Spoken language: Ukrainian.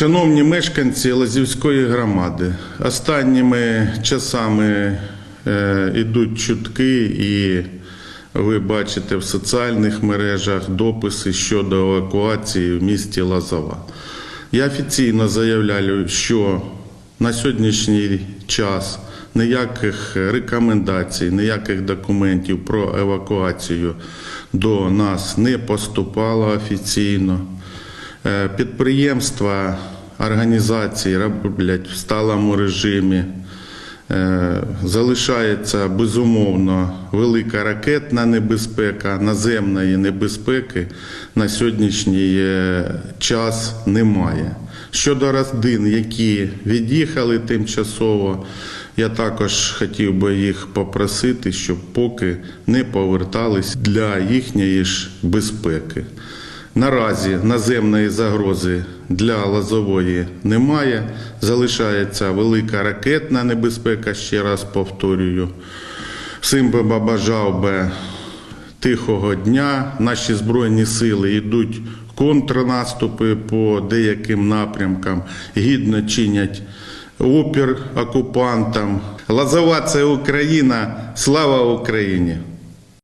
Шановні мешканці Лазівської громади, останніми часами е, йдуть чутки, і ви бачите в соціальних мережах дописи щодо евакуації в місті Лазова. Я офіційно заявляю, що на сьогоднішній час ніяких рекомендацій, ніяких документів про евакуацію до нас не поступало офіційно. Е, Підприємства, організації роблять в сталому режимі. Е, Залишається безумовно велика ракетна небезпека, наземної небезпеки на сьогоднішній е, час немає. Щодо родин, які від'їхали тимчасово, я також хотів би їх попросити, щоб поки не повертались для їхньої ж безпеки. Наразі наземної загрози для Лазової немає. Залишається велика ракетна небезпека, ще раз повторюю. Всім би бажав би тихого дня. Наші збройні сили йдуть контрнаступи по деяким напрямкам, гідно чинять опір окупантам. Лазова це Україна. Слава Україні!